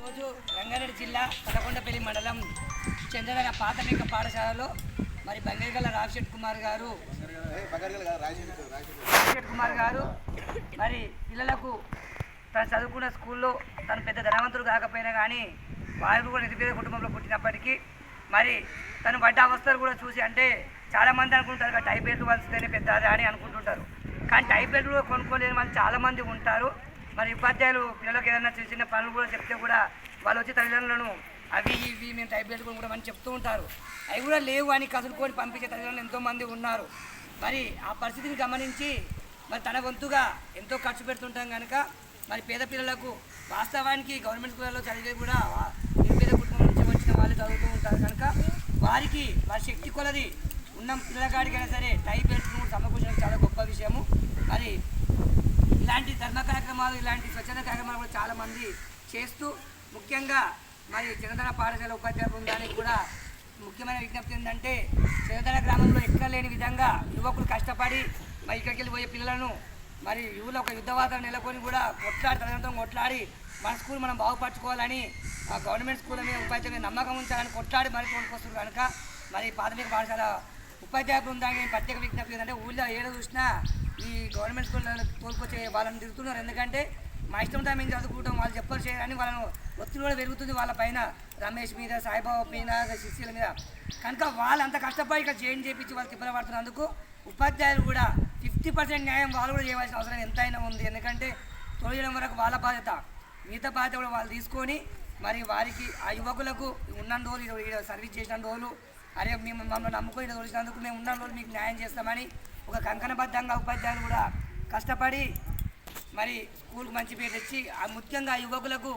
ఈరోజు రంగారెడ్డి జిల్లా పదకొండపల్లి మండలం చంద్రగల ప్రాథమిక పాఠశాలలో మరి బంగళగల రాజశేఖర్ కుమార్ గారు రాజశేఖర్ కుమార్ గారు మరి పిల్లలకు తను చదువుకున్న స్కూల్లో తను పెద్ద ధనవంతుడు కాకపోయినా కానీ వారు కూడా నిరుపేద కుటుంబంలో పుట్టినప్పటికీ మరి తను పడ్డ అవస్థలు కూడా చూసి అంటే చాలామంది అనుకుంటారు టైప్ టైఫాయిడ్ వలిస్తేనే పెద్ద అని అనుకుంటుంటారు. కానీ టైఫాయిడ్ కూడా కొనుక్కోలేని వాళ్ళు చాలామంది ఉంటారు. మరి ఉపాధ్యాయులు పిల్లలకు ఏదైనా చిన్న చిన్న పనులు కూడా చెప్తే కూడా వాళ్ళు వచ్చి తల్లిదండ్రులను అవి ఇవి మేము టైఫాయిడ్ కూడా అని చెప్తూ ఉంటారు. అవి కూడా లేవు అని కసులుకొని పంపించే తల్లిదండ్రులు ఎంతోమంది ఉన్నారు. మరి ఆ పరిస్థితిని గమనించి మరి తన వంతుగా ఎంతో ఖర్చు పెడుతుంటాం కనుక మరి పేద పిల్లలకు వాస్తవానికి గవర్నమెంట్ స్కూళ్ళలో చదివే కూడా వా- కుటుంబం నుంచి వచ్చిన వాళ్ళు చదువుతూ ఉంటారు కనుక వారికి వారి శక్తి కొలది ఉన్న పిల్లగాడికైనా సరే టైప్ పెట్టుకుని సమకూర్చడం చాలా గొప్ప విషయము. మరి ఇలాంటి కార్యక్రమాలు ఇలాంటి స్వచ్ఛంద కార్యక్రమాలు కూడా చాలామంది చేస్తూ ముఖ్యంగా మరి చిన్నతన పాఠశాల ఉపాధ్యాయ బృందానికి కూడా ముఖ్యమైన విజ్ఞప్తి ఏంటంటే చిన్నతన గ్రామంలో ఎక్కడ లేని విధంగా యువకులు కష్టపడి మరి ఇక్కడికి వెళ్ళిపోయే పిల్లలను మరి యువలో ఒక యుద్ధ వాతావరణం నెలకొని కూడా కొట్లాడి తదనంతరం కొట్లాడి మన స్కూల్ మనం బాగుపరచుకోవాలని ఆ గవర్నమెంట్ స్కూల్ మీద ఉపాధ్యాయుల నమ్మకం ఉంచాలని కొట్లాడి మరి కొనుక్కొస్తారు కనుక మరి ప్రాథమిక పాఠశాల ఉపాధ్యాయ బృందానికి ప్రత్యేక విజ్ఞప్తి ఏంటంటే ఊళ్ళో ఏడ చూసినా ఈ గవర్నమెంట్ స్కూల్లో తోలుకొచ్చే వాళ్ళని తిరుగుతున్నారు ఎందుకంటే మా ఇష్టంతో మేము చదువుకుంటాం వాళ్ళు చెప్పారు చేయాలని వాళ్ళను ఒత్తిడి కూడా పెరుగుతుంది వాళ్ళ పైన. రమేష్ మీద సాయిబాబా మీద శిష్యుల మీద. కనుక వాళ్ళు అంత కష్టపడి ఇక్కడ చేంజ్ చేయించి వాళ్ళు ఇబ్బంది పడుతున్నందుకు ఉపాధ్యాయులు కూడా ఫిఫ్టీ పర్సెంట్ న్యాయం వాళ్ళు కూడా చేయవలసిన అవసరం ఎంతైనా ఉంది. ఎందుకంటే తొలగడం వరకు వాళ్ళ బాధ్యత. మిగతా బాధ్యత కూడా వాళ్ళు తీసుకొని మరి వారికి ఆ యువకులకు ఉన్న రోజులు సర్వీస్ చేసిన రోజులు అరే మేము మమ్మల్ని నమ్ముకొని ఈడ తోలిసినందుకు మేము ఉన్న రోజు మీకు న్యాయం చేస్తామని ఒక కంకణబద్ధంగా ఉపాధ్యాయులు కూడా కష్టపడి మరి స్కూల్కి మంచి పేరు తెచ్చి ఆ ముఖ్యంగా యువకులకు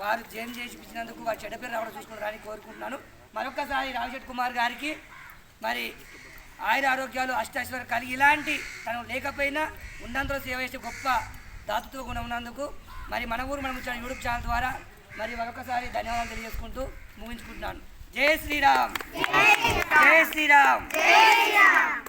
వారు జైన్ చేసి ఇచ్చినందుకు వారి చెడ్డ పేరు రావడం చూసుకుంటారని కోరుకుంటున్నాను. మరొకసారి రామశెట్ కుమార్ గారికి మరి ఆయుర ఆరోగ్యాలు అష్టాశ్వర కలిగి ఇలాంటి తను లేకపోయినా ఉన్నంతలో సేవ చేసే గొప్ప దాతృత్వ గుణం ఉన్నందుకు మరి మన ఊరు మనం యూట్యూబ్ ఛానల్ ద్వారా మరి మరొకసారి ధన్యవాదాలు తెలియజేసుకుంటూ ముగించుకుంటున్నాను. ¡Jesiram! ¡Jesiram! ¡Jesiram! ¡Jesiram!